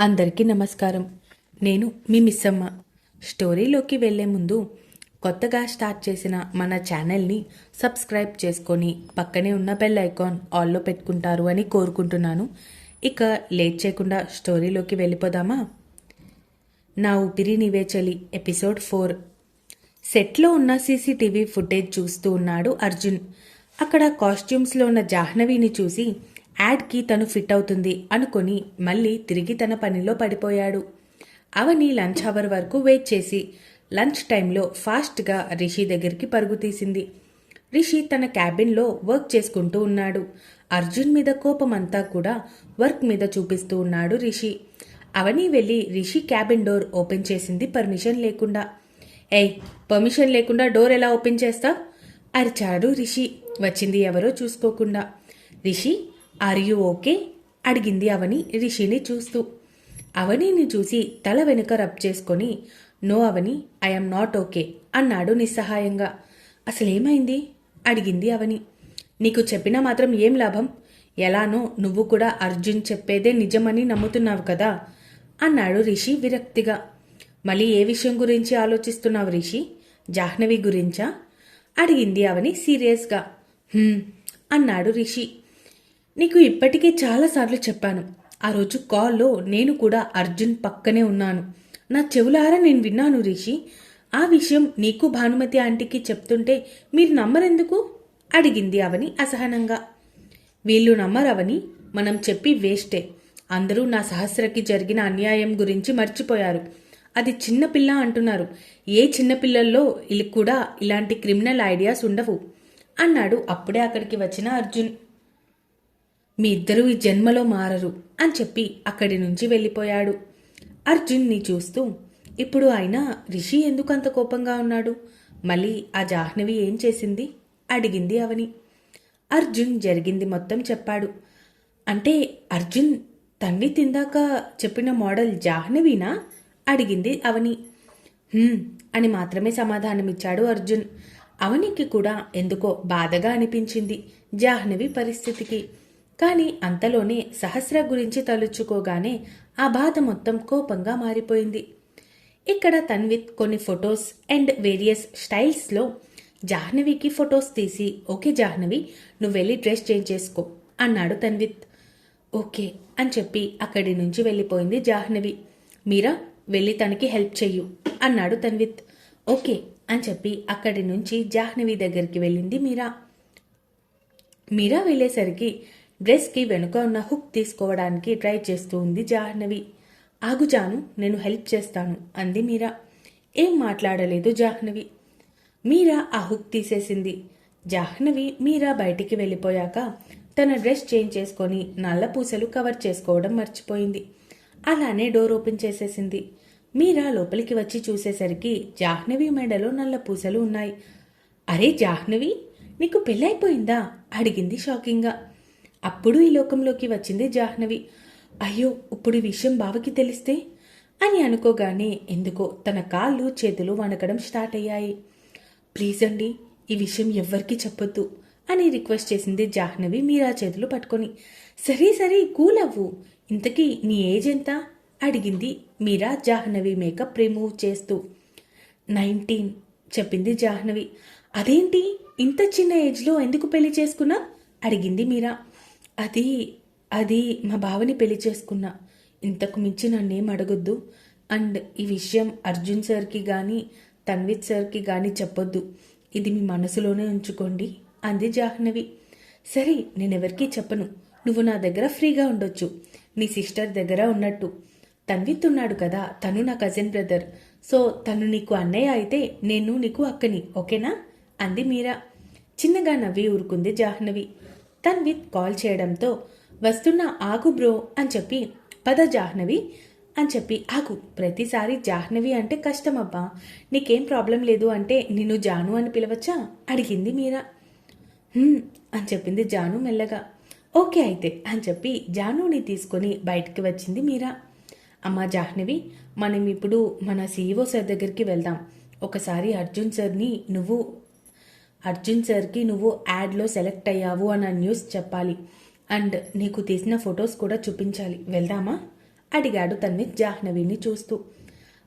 అందరికీ నమస్కారం. నేను మీ మిస్సమ్మ. స్టోరీలోకి వెళ్ళే ముందు కొత్తగా స్టార్ట్ చేసిన మన ఛానల్ని సబ్స్క్రైబ్ చేసుకొని పక్కనే ఉన్న బెల్ ఐకాన్ ఆల్లో పెట్టుకుంటారు అని కోరుకుంటున్నాను. ఇక లేట్ చేయకుండా స్టోరీలోకి వెళ్ళిపోదామా? నా ఊపిరి నీవే చలి ఎపిసోడ్ ఫోర్. సెట్లో ఉన్న సీసీటీవీ ఫుటేజ్ చూస్తూ ఉన్నాడు అర్జున్. అక్కడ కాస్ట్యూమ్స్లో ఉన్న జాహ్నవిని చూసి యాడ్కి తను ఫిట్ అవుతుంది అనుకొని మళ్ళీ తిరిగి తన పనిలో పడిపోయాడు. అవని లంచ్ అవర్ వరకు వెయిట్ చేసి లంచ్ టైంలో ఫాస్ట్గా రిషి దగ్గరికి పరుగు తీసింది. రిషి తన క్యాబిన్లో వర్క్ చేసుకుంటూ ఉన్నాడు. అర్జున్ మీద కోపమంతా కూడా వర్క్ మీద చూపిస్తూ ఉన్నాడు రిషి. అవని వెళ్ళి రిషి క్యాబిన్ డోర్ ఓపెన్ చేసింది పర్మిషన్ లేకుండా. ఏయ్ పర్మిషన్ లేకుండా డోర్ ఎలా ఓపెన్ చేస్తా అరిచాడు రిషి. వచ్చింది ఎవరో చూసుకోకుండా. రిషి ఆర్ యు ఓకే అడిగింది అవని రిషిని చూస్తూ. అవనిని చూసి తల వెనుక రబ్ చేసుకొని no Avani I'm not okay అన్నాడు నిస్సహాయంగా. అసలేమైంది? అడిగింది అవని. నీకు చెప్పినా మాత్రం ఏం లాభం? ఎలానో నువ్వు కూడా అర్జున్ చెప్పేదే నిజమని నమ్ముతున్నావు కదా? అన్నాడు రిషి విరక్తిగా. మళ్ళీ ఏ విషయం గురించి ఆలోచిస్తున్నావు రిషి? జాహ్నవి గురించా? అడిగింది అవని సీరియస్గా. అన్నాడు రిషి. నీకు ఇప్పటికే చాలాసార్లు చెప్పాను. ఆ రోజు కాల్లో నేను కూడా అర్జున్ పక్కనే ఉన్నాను. నా చెవులారా నేను విన్నాను రిషి. ఆ విషయం నీకు భానుమతి ఆంటీకి చెప్తుంటే మీరు నమ్మరెందుకు? అడిగింది అవని అసహనంగా. వీళ్ళు నమ్మరవని మనం చెప్పి వేస్టే. అందరూ నా సహస్రకి జరిగిన అన్యాయం గురించి మర్చిపోయారు. అది చిన్నపిల్ల అంటున్నారు. ఏ చిన్నపిల్లల్లో ఇల్ కూడా ఇలాంటి క్రిమినల్ ఐడియాస్ ఉండవు. అన్నాడు అప్పుడే అక్కడికి వచ్చిన అర్జున్. మీ ఇద్దరూ ఈ జన్మలో మారరు అని చెప్పి అక్కడి నుంచి వెళ్ళిపోయాడు. అర్జున్ని చూస్తూ ఇప్పుడు ఆయన రిషి ఎందుకు అంత కోపంగా ఉన్నాడు? మళ్ళీ ఆ జాహ్నవి ఏం చేసింది? అడిగింది అవని. అర్జున్ జరిగింది మొత్తం చెప్పాడు. అంటే అర్జున్ తన్వి తిందాక చెప్పిన మోడల్ జాహ్నవీనా? అడిగింది అవని. అని మాత్రమే సమాధానమిచ్చాడు అర్జున్. అవనికి కూడా ఎందుకో బాధగా అనిపించింది జాహ్నవి పరిస్థితికి. కానీ అంతలోనే సహస్ర గురించి తలుచుకోగానే ఆ బాధ మొత్తం కోపంగా మారిపోయింది. ఇక్కడ తన్విత్ కొన్ని ఫొటోస్ అండ్ వేరియస్ స్టైల్స్లో జాహ్నవికి ఫొటోస్ తీసి ఓకే జాహ్నవి నువ్వు వెళ్ళి డ్రెస్ చేంజ్ చేసుకో అన్నాడు తన్విత్. ఓకే అని చెప్పి అక్కడి నుంచి వెళ్ళిపోయింది జాహ్నవి. మీరా వెళ్ళి తనకి హెల్ప్ చెయ్యు అన్నాడు తన్విత్. ఓకే అని చెప్పి అక్కడి నుంచి జాహ్నవి దగ్గరికి వెళ్ళింది మీరా. మీరా వెళ్ళేసరికి డ్రెస్కి వెనుక ఉన్న హుక్ తీసుకోవడానికి ట్రై చేస్తూ ఉంది జాహ్నవి. ఆగు జాను నేను హెల్ప్ చేస్తాను అంది మీరా. ఏం మాట్లాడలేదు జాహ్నవి. మీరా ఆ హుక్ తీసేసింది. జాహ్నవి మీరా బయటికి వెళ్ళిపోయాక తన డ్రెస్ చేంజ్ చేసుకొని నల్ల పూసలు కవర్ చేసుకోవడం మర్చిపోయింది. అలానే డోర్ ఓపెన్ చేసేసింది. మీరా లోపలికి వచ్చి చూసేసరికి జాహ్నవి మెడలో నల్ల పూసలు ఉన్నాయి. అరే జాహ్నవి నీకు పెళ్ళైపోయిందా? అడిగింది షాకింగ్గా. అప్పుడు ఈ లోకంలోకి వచ్చింది జాహ్నవి. అయ్యో ఇప్పుడు ఈ విషయం బావకి తెలిస్తే? అని అనుకోగానే ఎందుకో తన కాళ్ళు చేతులు వణకడం స్టార్ట్ అయ్యాయి. ప్లీజ్ అండి ఈ విషయం ఎవ్వరికీ చెప్పొద్దు అని రిక్వెస్ట్ చేసింది జాహ్నవి మీరా చేతులు పట్టుకొని. సరే సరే కూల్ అవ్వు ఇంతకీ నీ ఏజ్ ఎంత? అడిగింది మీరా జాహ్నవి మేకప్ రిమూవ్ చేస్తూ. నైన్టీన్ చెప్పింది జాహ్నవి. అదేంటి ఇంత చిన్న ఏజ్లో ఎందుకు పెళ్ళి చేసుకున్నా అడిగింది మీరా. అది అది మా బావని పెళ్ళి చేసుకున్నా. ఇంతకు మించి నన్నేం అడగొద్దు. అండ్ ఈ విషయం అర్జున్ సార్కి కానీ తన్విత్ సార్కి కానీ చెప్పొద్దు. ఇది మీ మనసులోనే ఉంచుకోండి. అంది జాహ్నవి. సరే నేనెవరికీ చెప్పను. నువ్వు నా దగ్గర ఫ్రీగా ఉండొచ్చు. నీ సిస్టర్ దగ్గర ఉన్నట్టు. తన్విత్ ఉన్నాడు కదా తను నా కజిన్ బ్రదర్. సో తను నీకు అన్నయ్య అయితే నేను నీకు అక్కని ఓకేనా? అంది మీరా. చిన్నగా నవ్వి ఊరుకుంది జాహ్నవి. తన్విత్ కాల్ చేయడంతో వస్తున్న ఆగు బ్రో అని చెప్పి పద జాహ్నవి అని చెప్పి ఆగు ప్రతిసారి జాహ్నవి అంటే కష్టమబ్బా నీకేం ప్రాబ్లం లేదు అంటే నిన్ను జాను అని పిలవచ్చా? అడిగింది మీరా అని చెప్పింది జాను మెల్లగా. ఓకే అయితే అని చెప్పి జానుని తీసుకొని బయటికి వచ్చింది మీరా. అమ్మా జాహ్నవి మనం ఇప్పుడు మన సీఈఓ సార్ దగ్గరికి వెళ్దాం. ఒకసారి అర్జున్ సార్ని నువ్వు అర్జున్ సార్కి నువ్వు యాడ్లో సెలెక్ట్ అయ్యావు అన్న న్యూస్ చెప్పాలి. అండ్ నీకు తీసిన ఫొటోస్ కూడా చూపించాలి. వెళ్దామా? అడిగాడు తన్విత్ జాహ్నవిని చూస్తూ.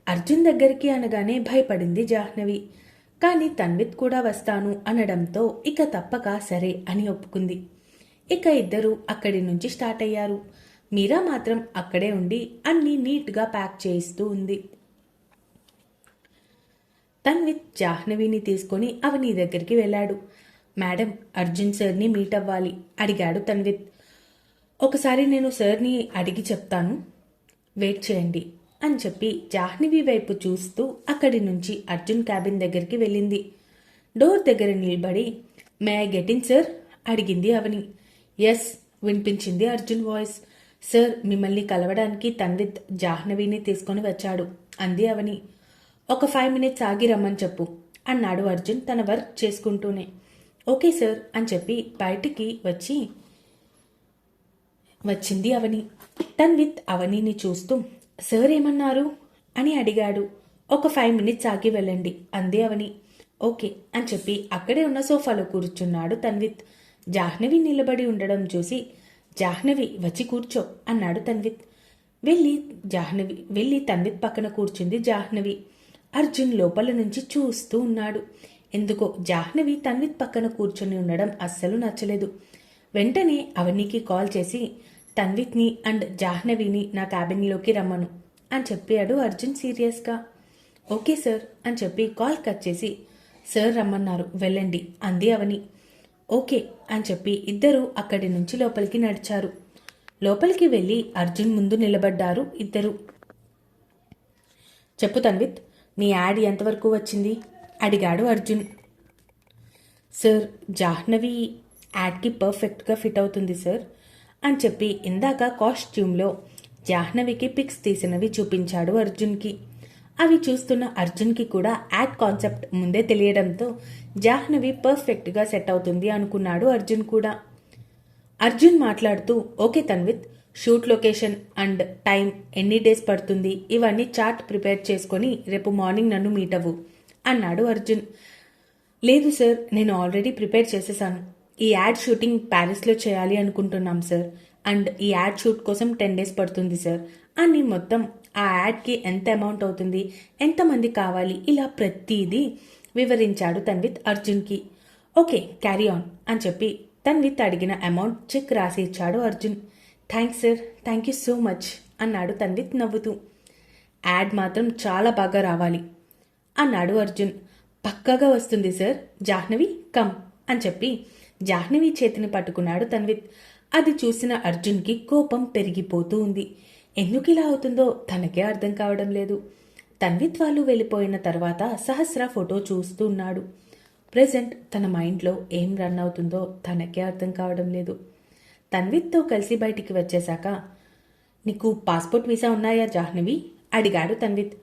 అర్జున్ దగ్గరికి అనగానే భయపడింది జాహ్నవి. కానీ తన్విత్ కూడా వస్తాను అనడంతో ఇక తప్పక సరే అని ఒప్పుకుంది. ఇక ఇద్దరూ అక్కడి నుంచి స్టార్ట్ అయ్యారు. మీరా మాత్రం అక్కడే ఉండి అన్నీ నీట్గా ప్యాక్ చేయిస్తూ ఉంది. తన్విత్ జాహ్నవిని తీసుకొని అవని దగ్గరికి వెళ్ళాడు. మేడం అర్జున్ సార్ని మీట్ అవ్వాలి అడిగాడు తన్విత్ ఒకసారి నేను సార్ని అడిగి చెప్తాను. వెయిట్ చేయండి అని చెప్పి జాహ్నవి వైపు చూస్తూ అక్కడి నుంచి అర్జున్ క్యాబిన్ దగ్గరికి వెళ్ళింది. డోర్ దగ్గర నిలబడి may I get in sir? అడిగింది అవని. ఎస్ వినిపించింది అర్జున్ వాయిస్. సార్ మిమ్మల్ని కలవడానికి తన్విత్ జాహ్నవిని తీసుకొని వచ్చాడు అంది అవని. ఒక ఫైవ్ మినిట్స్ ఆగి రమ్మని చెప్పు అన్నాడు అర్జున్ తన వర్క్ చేసుకుంటూనే. ఓకే సార్ అని చెప్పి బయటికి వచ్చి వచ్చింది అవని. తన్విత్ అవనీని చూస్తూ సార్ ఏమన్నారు? అని అడిగాడు. ఒక ఫైవ్ మినిట్స్ ఆగి వెళ్ళండి అంది అవని. ఓకే అని చెప్పి అక్కడే ఉన్న సోఫాలో కూర్చున్నాడు తన్విత్ జాహ్నవి నిలబడి ఉండడం చూసి జాహ్నవి వచ్చి కూర్చో అన్నాడు తన్విత్ వెళ్ళి జాహ్నవి వెళ్ళి తన్విత్ పక్కన కూర్చుంది జాహ్నవి. అర్జున్ లోపల నుంచి చూస్తూ ఉన్నాడు. ఎందుకో జాహ్నవి తన్విత్ పక్కన కూర్చొని ఉండడం అస్సలు నచ్చలేదు. వెంటనే అవనికి కాల్ చేసి తన్విత్ని అండ్ జాహ్నవిని నా క్యాబిన్లోకి రమ్మను అని చెప్పాడు అర్జున్ సీరియస్గా. ఓకే సార్ అని చెప్పి కాల్ కట్ చేసి సార్ రమ్మన్నారు వెళ్ళండి అంది అవని. ఓకే అని చెప్పి ఇద్దరూ అక్కడి నుంచి లోపలికి నడిచారు. లోపలికి వెళ్ళి అర్జున్ ముందు నిలబడ్డారు ఇద్దరు. చెప్పు తన్విత్ నీ యాడ్ ఎంతవరకు వచ్చింది? అడిగాడు అర్జున్. సార్ జాహ్నవి యాడ్కి పర్ఫెక్ట్గా ఫిట్ అవుతుంది సార్ అని చెప్పి ఇందాక కాస్ట్యూమ్లో జాహ్నవికి పిక్స్ తీసినవి చూపించాడు అర్జున్కి. అవి చూస్తున్న అర్జున్కి కూడా యాడ్ కాన్సెప్ట్ ముందే తెలియడంతో జాహ్నవి పర్ఫెక్ట్గా సెట్ అవుతుంది అనుకున్నాడు అర్జున్ కూడా. అర్జున్ మాట్లాడుతూ okay Tanvith shoot location and time ఎన్ని డేస్ పడుతుంది ఇవన్నీ చార్ట్ ప్రిపేర్ చేసుకొని రేపు మార్నింగ్ నన్ను మీట్ అవ్వు అన్నాడు అర్జున్. లేదు సార్ నేను ఆల్రెడీ ప్రిపేర్ చేసేసాను. ఈ యాడ్ షూటింగ్ ప్యారిస్లో చేయాలి అనుకుంటున్నాం సార్ అండ్ ఈ యాడ్ షూట్ కోసం టెన్ డేస్ పడుతుంది సార్ అని మొత్తం ఆ యాడ్కి ఎంత అమౌంట్ అవుతుంది ఎంతమంది కావాలి ఇలా ప్రతిదీ వివరించాడు తన్విత్ అర్జున్కి. ఓకే క్యారీ ఆన్ అని చెప్పి తన్విత్ అడిగిన అమౌంట్ చెక్ రాసి ఇచ్చాడు Arjun. Thanks sir. Thank you so much అన్నాడు తన్విత్ నవ్వుతూ. యాడ్ మాత్రం చాలా బాగా రావాలి అన్నాడు అర్జున్. పక్కాగా వస్తుంది సార్. జాహ్నవి కమ్ అని చెప్పి జాహ్నవి చేతిని పట్టుకున్నాడు తన్విత్. అది చూసిన అర్జున్కి కోపం పెరిగిపోతూ ఉంది. ఎందుకు ఇలా అవుతుందో తనకే అర్థం కావడం లేదు. తన్విత్ వాళ్ళు వెళ్ళిపోయిన తర్వాత సహస్ర ఫోటో చూస్తూ ఉన్నాడు. ప్రజెంట్ తన మైండ్లో ఏం రన్ అవుతుందో తనకే అర్థం కావడం లేదు. తన్విత్తో కలిసి బయటికి వచ్చేశాక నీకు పాస్పోర్ట్ వీసా ఉన్నాయా జాహ్నవి? అడిగాడు తన్విత్.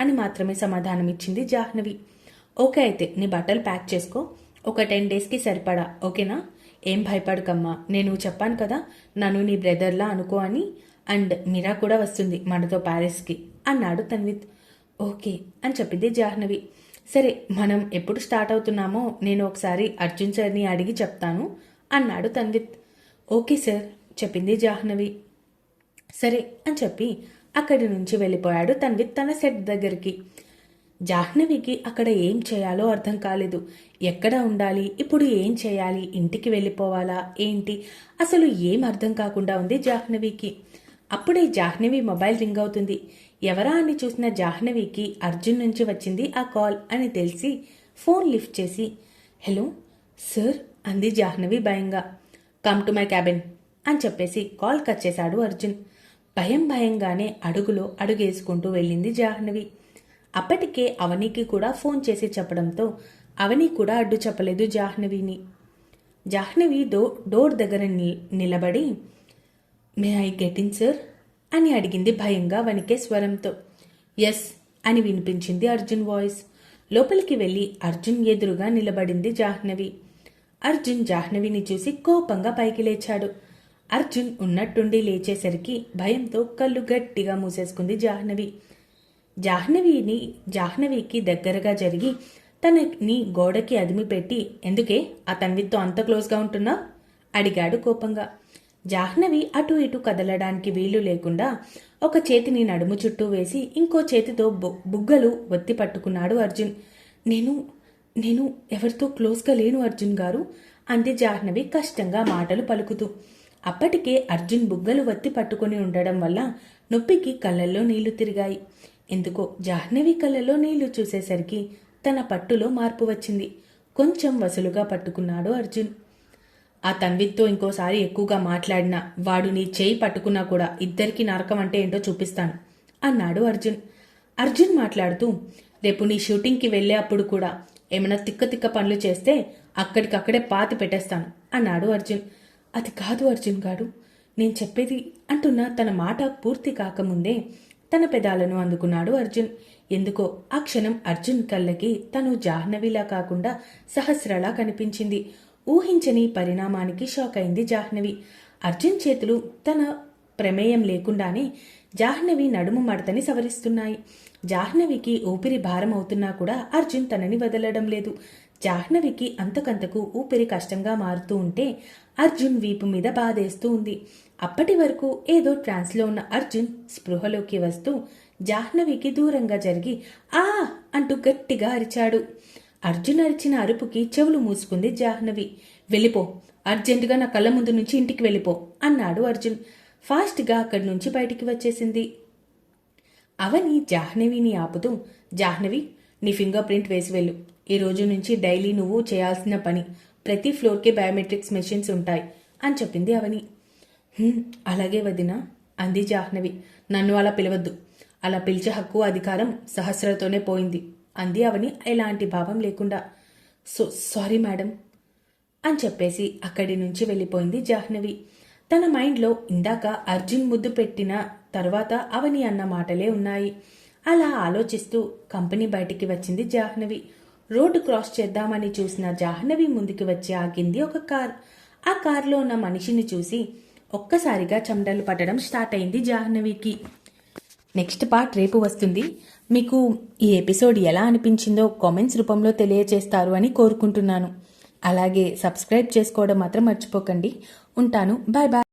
అని మాత్రమే సమాధానం ఇచ్చింది జాహ్నవి. ఓకే అయితే నీ బట్టలు ప్యాక్ చేసుకో. ఒక టెన్ డేస్కి సరిపడా ఓకేనా? ఏం భయపడకమ్మా నేను చెప్పాను కదా నన్ను నీ బ్రదర్లా అనుకో అని అండ్ మీరా కూడా వస్తుంది మనతో ప్యారిస్కి అన్నాడు తన్విత్. ఓకే అని చెప్పింది జాహ్నవి. సరే మనం ఎప్పుడు స్టార్ట్ అవుతున్నామో నేను ఒకసారి అర్జున్ సార్ని అడిగి చెప్తాను. అన్నాడు తన్విత్ ఓకే సార్ చెప్పింది జాహ్నవి. సరే అని చెప్పి అక్కడి నుంచి వెళ్ళిపోయాడు తన్విత్ తన సెట్ దగ్గరికి. జాహ్నవికి అక్కడ ఏం చేయాలో అర్థం కాలేదు. ఎక్కడ ఉండాలి? ఇప్పుడు ఏం చేయాలి? ఇంటికి వెళ్ళిపోవాలా? ఏంటి? అసలు ఏం అర్థం కాకుండా ఉంది జాహ్నవికి. అప్పుడే జాహ్నవి మొబైల్ రింగ్ అవుతుంది. ఎవరా అని చూసిన జాహ్నవికి అర్జున్ నుంచి వచ్చింది ఆ కాల్ అని తెలిసి ఫోన్ లిఫ్ట్ చేసి హలో సార్ అంది జాహ్నవి భయంగా. కమ్ టు మై క్యాబిన్ అని చెప్పేసి కాల్ కట్ చేశాడు అర్జున్. భయం భయంగానే అడుగులో అడుగేసుకుంటూ వెళ్ళింది జాహ్నవి. అప్పటికే అవనికి కూడా ఫోన్ చేసి చెప్పడంతో అవని కూడా అడ్డు చెప్పలేదు జాహ్నవిని. జాహ్నవి డో డోర్ దగ్గర ని- నిలబడి may I get in sir? అని అడిగింది భయంగా వణికే స్వరంతో. ఎస్ అని వినిపించింది అర్జున్ వాయిస్. లోపలికి వెళ్ళి అర్జున్ ఎదురుగా నిలబడింది జాహ్నవి. అర్జున్ జాహ్నవిని చూసి కోపంగా పైకి లేచాడు. అర్జున్ ఉన్నట్టుండి లేచేసరికి భయంతో కళ్ళు గట్టిగా మూసేసుకుంది జాహ్నవి. జాహ్నవిని జాహ్నవికి దగ్గరగా జరిగి తనని గోడకి అదిమి పెట్టి ఎందుకే? ఆ తన్విత్తో అంత క్లోజ్గా ఉంటున్నా? అడిగాడు కోపంగా. జాహ్నవి అటు ఇటు కదలడానికి వీలు లేకుండా ఒక చేతిని నడుము చుట్టూ వేసి ఇంకో చేతితో బుగ్గలు ఒత్తి పట్టుకున్నాడు అర్జున్. నేను నేను ఎవరితో క్లోజ్గా లేను అర్జున్ గారు అంది జాహ్నవి కష్టంగా మాటలు పలుకుతూ. అప్పటికే అర్జున్ బుగ్గలు వత్తి పట్టుకుని ఉండడం వల్ల నొప్పికి కళ్ళల్లో నీళ్ళు తిరిగాయి. ఎందుకో జాహ్నవి కళ్ళలో నీళ్ళు చూసేసరికి తన పట్టులో మార్పు వచ్చింది. కొంచెం వసులుగా పట్టుకున్నాడు అర్జున్. ఆ తన్విత్తో ఇంకోసారి ఎక్కువగా మాట్లాడినా వాడు నీ చేయి పట్టుకున్నా కూడా ఇద్దరికి నరకం అంటే ఏంటో చూపిస్తాను అన్నాడు అర్జున్. అర్జున్ మాట్లాడుతూ రేపు నీ షూటింగ్కి వెళ్ళే అప్పుడు కూడా ఏమైనా తిక్క తిక్క పనులు చేస్తే అక్కడికక్కడే పాతి పెట్టేస్తాను అన్నాడు అర్జున్. అది కాదు అర్జున్ గారు నేను చెప్పేది అంటున్న తన మాట పూర్తి కాకముందే తన పెదాలను అందుకున్నాడు అర్జున్. ఎందుకో ఆ క్షణం అర్జున్ కళ్ళకి తను జాహ్నవిలా కాకుండా సహస్రలా కనిపించింది. ఊహించని పరిణామానికి షాక్ అయింది జాహ్నవి. అర్జున్ చేతులు తన ప్రమేయం లేకుండానే జాహ్నవి నడుము మడతని సవరిస్తున్నాయి. జాహ్నవికి ఊపిరి భారం అవుతున్నా కూడా అర్జున్ తనని వదలడం లేదు. జాహ్నవికి అంతకంతకు ఊపిరి కష్టంగా మారుతూ ఉంటే అర్జున్ వీపు మీద బాధేస్తూ ఉంది. అప్పటి వరకు ఏదో ట్రాన్స్లో ఉన్న అర్జున్ స్పృహలోకి వస్తూ జాహ్నవికి దూరంగా జరిగి ఆ! అంటూ గట్టిగా అరిచాడు. అర్జున్ అరిచిన అరుపుకి చెవులు మూసుకుంది జాహ్నవి. వెళ్ళిపో అర్జెంటుగా నా కళ్ళ ముందు నుంచి ఇంటికి వెళ్ళిపో అన్నాడు అర్జున్. ఫాస్ట్గా అక్కడి నుంచి బయటికి వచ్చేసింది. అవని జాహ్నవిని ఆపుతూ జాహ్నవి నీ ఫింగర్ ప్రింట్ వేసి వెళ్ళు. ఈ రోజు నుంచి డైలీ నువ్వు చేయాల్సిన పని ప్రతి ఫ్లోర్కి బయోమెట్రిక్స్ మెషిన్స్ ఉంటాయి అని చెప్పింది అవని. అలాగే వదినా అంది జాహ్నవి. నన్ను అలా పిలవద్దు. అలా పిలిచే హక్కు అధికారం సహస్రతోనే పోయింది అంది అవని ఎలాంటి భావం లేకుండా. సో సారీ మేడం అని చెప్పేసి అక్కడి నుంచి వెళ్ళిపోయింది జాహ్నవి. తన మైండ్లో ఇందాక అర్జున్ ముద్దు పెట్టిన తర్వాత అవని అన్న మాటలే ఉన్నాయి. అలా ఆలోచిస్తూ కంపెనీ బయటికి వచ్చింది జాహ్నవి. రోడ్డు క్రాస్ చేద్దామని చూసిన జాహ్నవి ముందుకు వచ్చి ఆగింది ఒక కార్. ఆ కార్లో ఉన్న మనిషిని చూసి ఒక్కసారిగా చెమటలు పట్టడం స్టార్ట్ అయింది జాహ్నవికి. నెక్స్ట్ పార్ట్ రేపు వస్తుంది. మీకు ఈ ఎపిసోడ్ ఎలా అనిపించిందో కామెంట్స్ రూపంలో తెలియజేస్తారు అని కోరుకుంటున్నాను. అలాగే సబ్స్క్రైబ్ చేసుకోవడం మాత్రం మర్చిపోకండి. ఉంటాను. Bye bye